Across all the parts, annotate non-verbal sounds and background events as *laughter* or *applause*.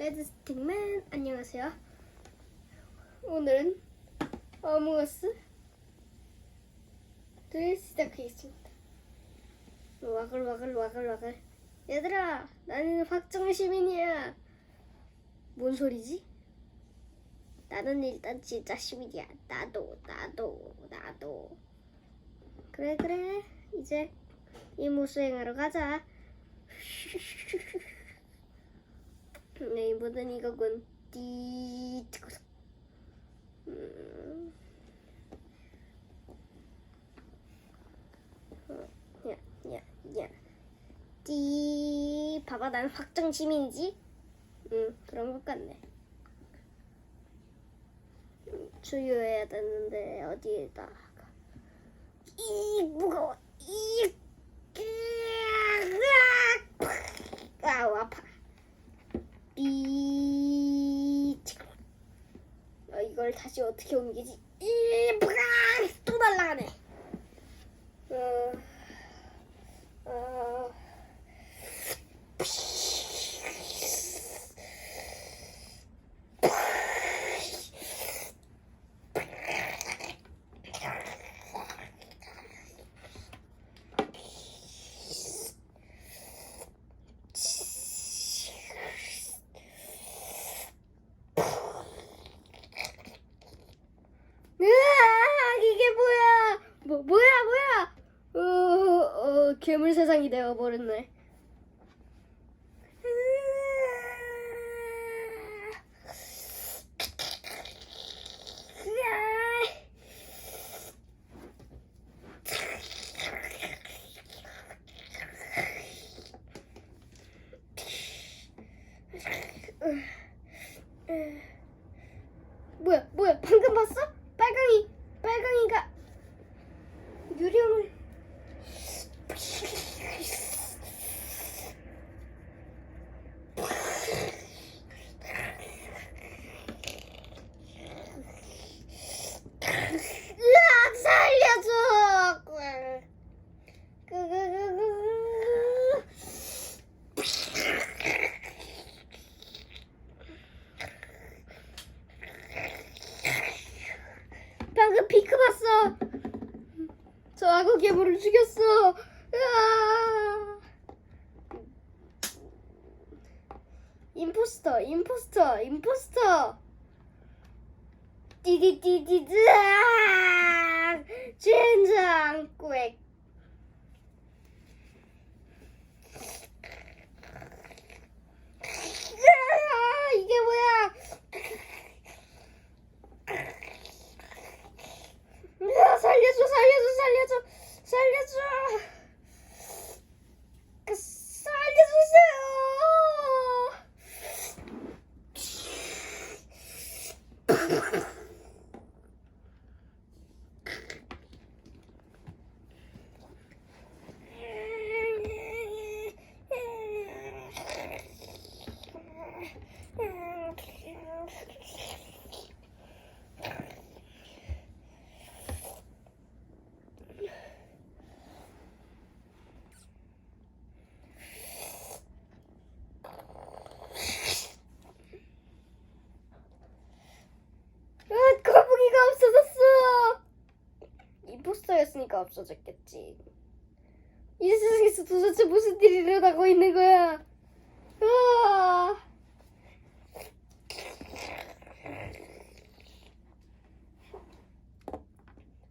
레드스틱맨 안녕하세요. 오늘은 어무어스를 시작하겠습니다. 와글 와글 와글 와글 얘들아 나는 확정 시민이야. 뭔 소리지? 나는 일단 진짜 시민이야. 나도 나도 나도. 그래 그래 이제 임무 수행하러 가자. *laughs* 네, 이번엔 이거군. 띠. 음. 어, 야, 야, 야. 띠. 봐봐, 난 확정 시민이지? 응, 그런 것 같네. 음, 주유해야 되는데, 어디에다. 이, 무거워. 이, 으악! 아우, 아파. 삐. 어, 이걸 다시 어떻게 옮기지? 이, 브라! 또 날라가네. 어, 어. 으아, 이게 뭐야? 뭐 뭐야 뭐야? 어, 어 괴물 세상이 되어 버렸네. 뭐야 뭐야 방금 봤어? 빨강이 빨강이가 유령을 으악 살려줘 끄끄끄끄 방금 피크 봤어. 괴물을 죽였어. 임포스터, 임포스터, 임포스터. 띠디띠디 으아. 젠장 꽥. 으아, 이게 뭐야? 으아, 살려줘, 살려줘, 살려줘, 살려줘. 그, 살려주세요. 아, 거북이가 없어졌어. 임포스터였으니까 없어졌겠지. 이 세상에서 도대체 무슨 일이 일어나고 있는 거야? 아.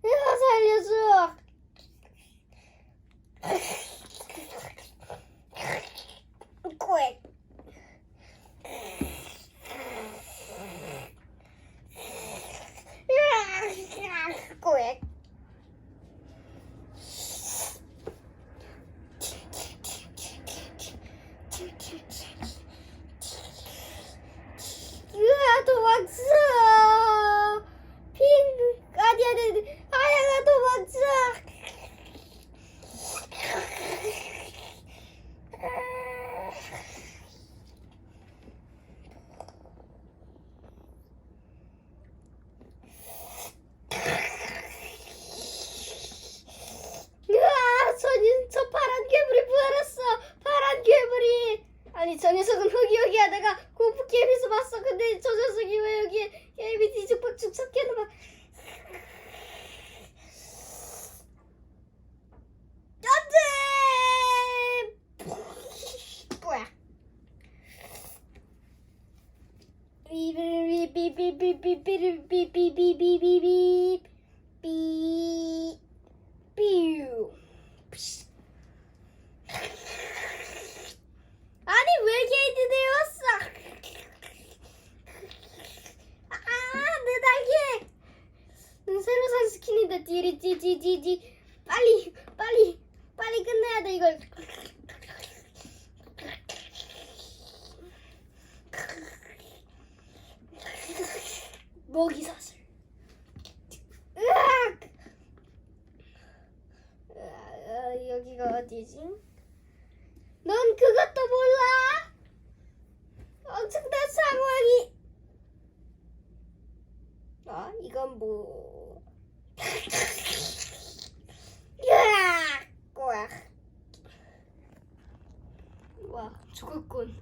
야, 살려줘. 꽥. 꽥. 으아 도망쳐 핑 아니 아니 아니 아야가 도망쳐 여기 여기야 내가 공포 게임에서 봤어 근데 저 녀석이 왜 여기에 게임이 뒤죽박죽 섞여는 거야 안돼 뭐야 삐삐삐삐삐삐삐삐삐삐삐삐삐 삐 삐 아니 왜 게이트 되었어? 아내 날개. 넌 새로 산 스킨인데 디리디디디디 빨리 빨리 빨리 끝내야 돼 이걸. 먹이 사슬. 으악! 여기가 어디지? 넌 그것도 몰라? 엄청난 상황이. 아, 이건 뭐? *laughs* 으악! 꼬악. 와, 죽었군.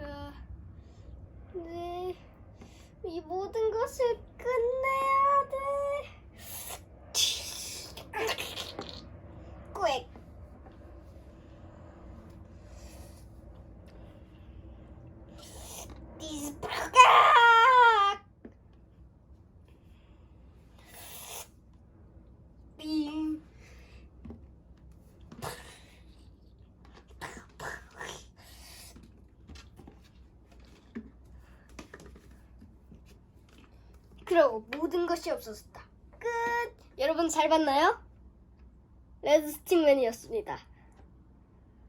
아, 네, 이 모든 것을 끝내야 돼. 꼬액. 디스파가 빙 그러고 모든 것이 없어졌다. 끝. 여러분 잘 봤나요? 레드 스틱맨이었습니다.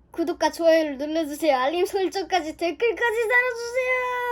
구독과 좋아요를 눌러주세요. 알림 설정까지 댓글까지 달아주세요.